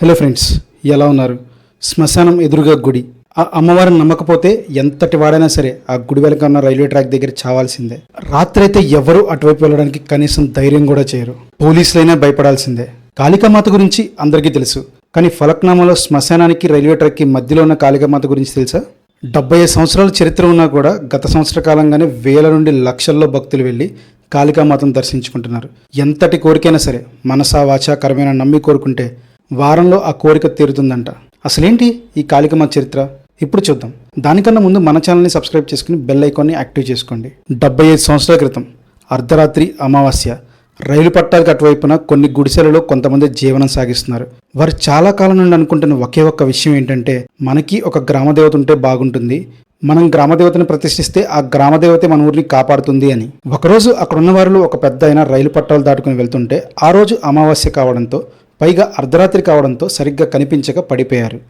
Hello friends ఎలా ఉన్నారు? శ్మశానం ఎదురుగా గుడి. ఆ అమ్మవారిని నమ్మకపోతే ఎంతటి వాడైనా సరే ఆ గుడి వెనక ఉన్న రైల్వే ట్రాక్ దగ్గర చావాల్సిందే. రాత్రి అయితే ఎవరు అటువైపు వెళ్ళడానికి కనీసం ధైర్యం కూడా చేయరు. పోలీసులైనా భయపడాల్సిందే. కాళికామాత గురించి అందరికీ తెలుసు. కానీ ఫలక్నామాలో శ్మశానానికి రైల్వే ట్రాక్కి మధ్యలో ఉన్న కాళికామాత గురించి తెలుసా? డెబ్బై ఐదు సంవత్సరాల చరిత్ర ఉన్నా కూడా గత సంవత్సర కాలంగానే వేల నుండి లక్షల్లో భక్తులు వెళ్ళి కాళికామాతను దర్శించుకుంటున్నారు. ఎంతటి కోరికైనా సరే మనసా వాచా కరమైన నమ్మి కోరుకుంటే వారంలో ఆ కోరిక తీరుతుందంట. అసలేంటి ఈ కాళికమ్మ చరిత్ర? ఇప్పుడు చూద్దాం. దానికన్నా ముందు మన ఛానల్ని సబ్స్క్రైబ్ చేసుకుని బెల్ ఐకాన్ని యాక్టివ్ చేసుకోండి. డెబ్బై ఐదు సంవత్సరాల క్రితం అర్ధరాత్రి అమావాస్య రైలు పట్టాలకు అటువైపున కొన్ని గుడిసెలలో కొంతమంది జీవనం సాగిస్తున్నారు. వారు చాలా కాలం నుండి అనుకుంటున్న ఒకే ఒక్క విషయం ఏంటంటే మనకి ఒక గ్రామదేవత ఉంటే బాగుంటుంది మనం గ్రామదేవతను ప్రతిష్ఠిస్తే ఆ గ్రామదేవతే మన ఊరిని కాపాడుతుంది అని. ఒకరోజు అక్కడున్న వారిలో ఒక పెద్ద అయిన రైలు పట్టాలు దాటుకుని వెళ్తుంటే ఆ రోజు అమావాస్య కావడంతో పైగా అర్ధరాత్రి కావడంతో సరిగ్గా కనిపించక పడిపోయారు.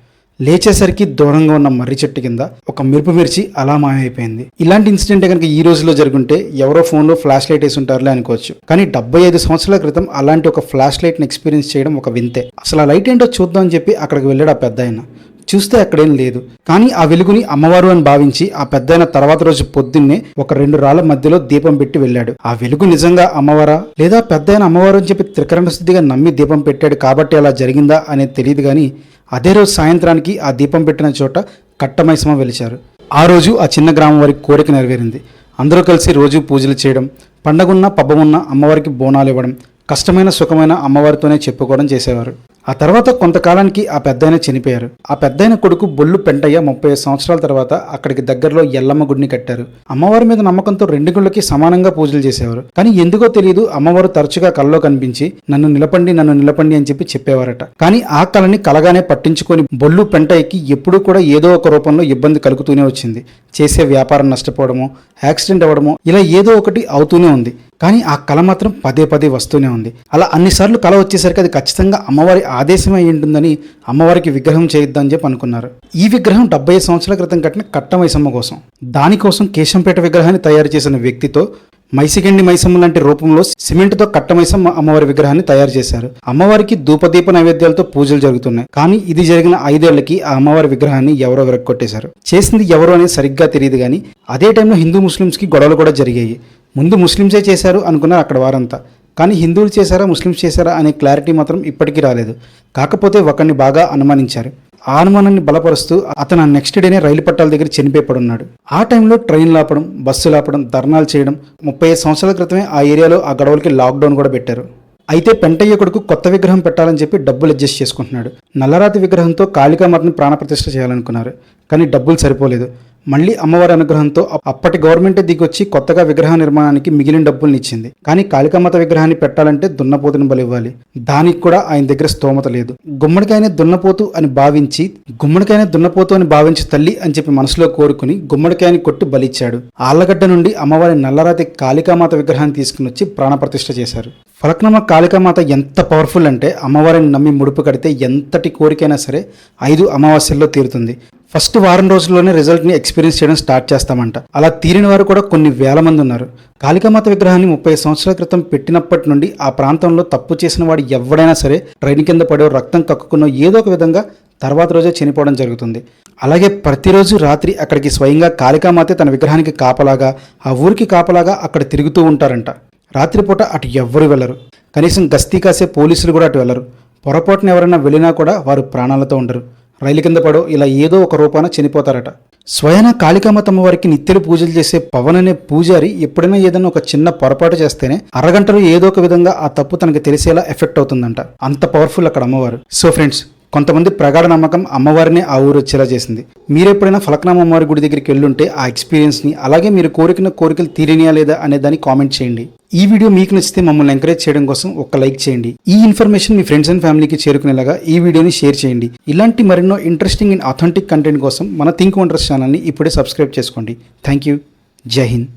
లేచేసరికి దూరంగా ఉన్న మర్రి చెట్టు కింద ఒక మెరుపు మిర్చి అలా మాయమైపోయింది. ఇలాంటి ఇన్సిడెంట్ కనుక ఈ రోజులో జరుగుంటే ఎవరో ఫోన్లో ఫ్లాష్ లైట్ వేసి ఉంటారులే అనుకోవచ్చు. కానీ డెబ్బై ఐదు సంవత్సరాల క్రితం అలాంటి ఒక ఫ్లాష్ లైట్ని ఎక్స్పీరియన్స్ చేయడం ఒక వింతే. అసలు ఆ లైట్ ఏంటో చూద్దాం అని చెప్పి అక్కడికి వెళ్ళాడు ఆ పెద్ద ఆయన. చూస్తే అక్కడేం లేదు. కానీ ఆ వెలుగుని అమ్మవారు అని భావించి ఆ పెద్దయిన తర్వాత రోజు పొద్దున్నే ఒక రెండు రాళ్ళ మధ్యలో దీపం పెట్టి వెళ్ళాడు. ఆ వెలుగు నిజంగా అమ్మవారా? లేదా పెద్దయిన అమ్మవారు అని చెప్పి త్రికరణ శుద్ధిగా నమ్మి దీపం పెట్టాడు కాబట్టి అలా జరిగిందా అనేది తెలియదు కానీ అదే రోజు సాయంత్రానికి ఆ దీపం పెట్టిన చోట కట్టమైసమ వెలిచారు. ఆ రోజు ఆ చిన్న గ్రామం వారి కోరిక నెరవేరింది. అందరూ కలిసి రోజు పూజలు చేయడం పండగున్న పబ్బమున్న అమ్మవారికి బోనాలు ఇవ్వడం కష్టమైన సుఖమైన అమ్మవారితోనే చెప్పుకోవడం చేసేవారు. ఆ తర్వాత కొంతకాలానికి ఆ పెద్దయన చనిపోయారు. ఆ పెద్దయన కొడుకు బొల్లు పెంటయ్య ముప్పై సంవత్సరాల తర్వాత అక్కడికి దగ్గరలో ఎల్లమ్మ గుడిని కట్టారు. అమ్మవారి మీద నమ్మకంతో రెండు గుళ్ళకి సమానంగా పూజలు చేసేవారు. కానీ ఎందుకో తెలియదు అమ్మవారు తరచుగా కళ్ళలో కనిపించి నన్ను నిలపండి నన్ను నిలపండి అని చెప్పి చెప్పేవారట. కానీ ఆ కళని కలగానే పట్టించుకొని బొల్లు పెంటయ్యకి ఎప్పుడూ కూడా ఏదో ఒక రూపంలో ఇబ్బంది కలుగుతూనే వచ్చింది. చేసే వ్యాపారం నష్టపోవడము యాక్సిడెంట్ అవ్వడము ఇలా ఏదో ఒకటి అవుతూనే ఉంది. కానీ ఆ కళ మాత్రం పదే పదే వస్తూనే ఉంది. అలా అన్నిసార్లు కళ వచ్చేసరికి అది ఖచ్చితంగా అమ్మవారి ఆదేశం ఉంటుందని అమ్మవారికి విగ్రహం చేయొద్దని చెప్పి అనుకున్నారు. ఈ విగ్రహం డెబ్బై సంవత్సరాల క్రితం కట్టిన కట్టమైసమ్మ కోసం. దానికోసం కేశంపేట విగ్రహాన్ని తయారు చేసిన వ్యక్తితో మైసిగండి మైసమ్మ లాంటి రూపంలో సిమెంట్తో కట్టమైసమ్మ అమ్మవారి విగ్రహాన్ని తయారు చేశారు. అమ్మవారికి ధూపదీప నైవేద్యాలతో పూజలు జరుగుతున్నాయి. కానీ ఇది జరిగిన ఐదేళ్ళకి ఆ అమ్మవారి విగ్రహాన్ని ఎవరో విరక్కొట్టేశారు చేసింది ఎవరు అనేది సరిగ్గా తెలియదు కానీ అదే టైంలో హిందూ ముస్లిమ్స్కి గొడవలు కూడా జరిగాయి. ముందు ముస్లిమ్సే చేశారు అనుకున్నారు అక్కడ వారంతా. కానీ హిందువులు చేశారా ముస్లిమ్స్ చేశారా అనే క్లారిటీ మాత్రం ఇప్పటికీ రాలేదు. కాకపోతే ఒకరిని బాగా అనుమానించారు. ఆ అనుమానాన్ని బలపరుస్తూ అతను నెక్స్ట్ డేనే రైలు పట్టాల దగ్గర చనిపోయిపడున్నాడు ఆ టైంలో ట్రైన్ లాపడం బస్సు లాపడం ధర్నాలు చేయడం ముప్పై ఐదు సంవత్సరాల క్రితమే ఆ ఏరియాలో ఆ గొడవలకి లాక్డౌన్ కూడా పెట్టారు. అయితే పెంటయ్య కొడుకు కొత్త విగ్రహం పెట్టాలని చెప్పి డబ్బులు అడ్జస్ట్ చేసుకుంటున్నాడు. నల్లరాతి విగ్రహంతో కాళికామాతను ప్రాణప్రతిష్ఠ చేయాలనుకున్నారు. కానీ డబ్బులు సరిపోలేదు. మళ్ళీ అమ్మవారి అనుగ్రహంతో అప్పటి గవర్నమెంట్ దిగొచ్చి కొత్తగా విగ్రహ నిర్మాణానికి మిగిలిన డబ్బుల్ని ఇచ్చింది కానీ కాళికామాత విగ్రహాన్ని పెట్టాలంటే దున్నపోతుని బలి ఇవ్వాలి. దానికి కూడా ఆయన దగ్గర స్తోమత లేదు. గుమ్మడికాయనే దున్నపోతు అని భావించి గుమ్మడికాయనే దున్నపోతు అని భావించి తల్లి అని చెప్పి మనసులో కోరుకుని గుమ్మడికాయని కొట్టి బలిచ్చాడు. ఆళ్ళగడ్డ నుండి అమ్మవారి నల్లరాతి కాళికామాత విగ్రహాన్ని తీసుకుని వచ్చి ప్రాణప్రతిష్ఠ చేశారు. ఫలక్నమ్మ కాళికామాత ఎంత పవర్ఫుల్ అంటే అమ్మవారిని నమ్మి ముడుపు కడితే ఎంతటి కోరికైనా సరే ఐదు అమావాస్యల్లో తీరుతుంది. ఫస్ట్ వారం రోజుల్లోనే రిజల్ట్ని ఎక్స్పీరియన్స్ చేయడం స్టార్ట్ చేస్తామంట. అలా తీరిన వారు కూడా కొన్ని వేల మంది ఉన్నారు. కాళికామాత విగ్రహాన్ని ముప్పై సంవత్సరాల క్రితం పెట్టినప్పటి నుండి ఆ ప్రాంతంలో తప్పు చేసిన వాడు ఎవడైనా సరే ట్రైన్ కింద పడో రక్తం కక్కుకున్నో ఏదో ఒక విధంగా తర్వాత రోజే చనిపోవడం జరుగుతుంది. అలాగే ప్రతిరోజు రాత్రి అక్కడికి స్వయంగా కాళికామాతే తన విగ్రహానికి కాపలాగా ఆ ఊరికి కాపలాగా అక్కడ తిరుగుతూ ఉంటారంట. రాత్రిపూట అటు ఎవ్వరు వెళ్ళరు. కనీసం గస్తీ కాసే పోలీసులు కూడా అటు వెళ్ళరు. పొరపాటున ఎవరైనా వెళ్ళినా కూడా వారు ప్రాణాలతో ఉండరు. రైలు కింద పడో ఇలా ఏదో ఒక రూపాన చనిపోతారట. స్వయాన కాళికామాతమ్మ వారికి నిత్యలు పూజలు చేసే పవన్ అనే పూజారి ఎప్పుడైనా ఏదైనా ఒక చిన్న పొరపాటు చేస్తేనే అరగంటలో ఏదో ఒక విధంగా ఆ తప్పు తనకి తెలిసేలా ఎఫెక్ట్ అవుతుందంట. అంత పవర్ఫుల్ అక్కడ అమ్మవారు. సో ఫ్రెండ్స్ కొంతమంది ప్రగాఢ నమ్మకం అమ్మవారినే ఆ ఊరు వచ్చేలా చేసింది. మీరు ఎప్పుడైనా ఫలక్నామ అమ్మవారి గుడి దగ్గరికి వెళ్ళుంటే ఆ ఎక్స్పీరియన్స్ని అలాగే మీరు కోరికన కోరికలు తీరినాయా లేదా అనే దాన్ని కామెంట్ చేయండి. ఈ వీడియో మీకు నచ్చితే మమ్మల్ని ఎంకరేజ్ చేయడం కోసం ఒక లైక్ చేయండి. ఈ ఇన్ఫర్మేషన్ మీ ఫ్రెండ్స్ అండ్ ఫ్యామిలీకి చేరుకునేలాగా ఈ వీడియోని షేర్ చేయండి. ఇలాంటి మరెన్నో ఇంట్రెస్టింగ్ అండ్ అథెంటిక్ కంటెంట్ కోసం మన థింక్ వండర్స్ ఛానల్ని ఇప్పుడే సబ్స్క్రైబ్ చేసుకోండి. థ్యాంక్ యూ జై హింద్